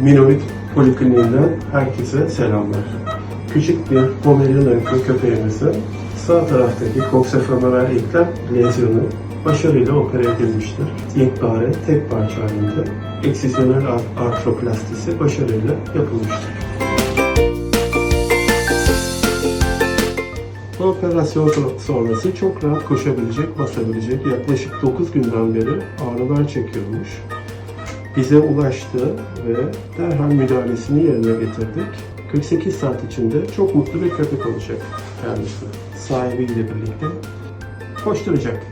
Minovit Polikliniğinden herkese selamlar. Küçük bir Pomeranian ırkı köpeğimizin sağ taraftaki koksefemoral eklem lezyonu başarıyla opere edilmiştir. Yekpare, tek parça halinde eksisyonel ar- artroplastisi başarıyla yapılmıştır. Bu operasyon son- sonrası çok rahat koşabilecek, basabilecek. Yaklaşık 9 günden beri ağrılar çekiyormuş. Bize ulaştı ve derhal müdahalesini yerine getirdik. 48 saat içinde çok mutlu bir köpek olacak kendisi. Sahibiyle birlikte koşturacak.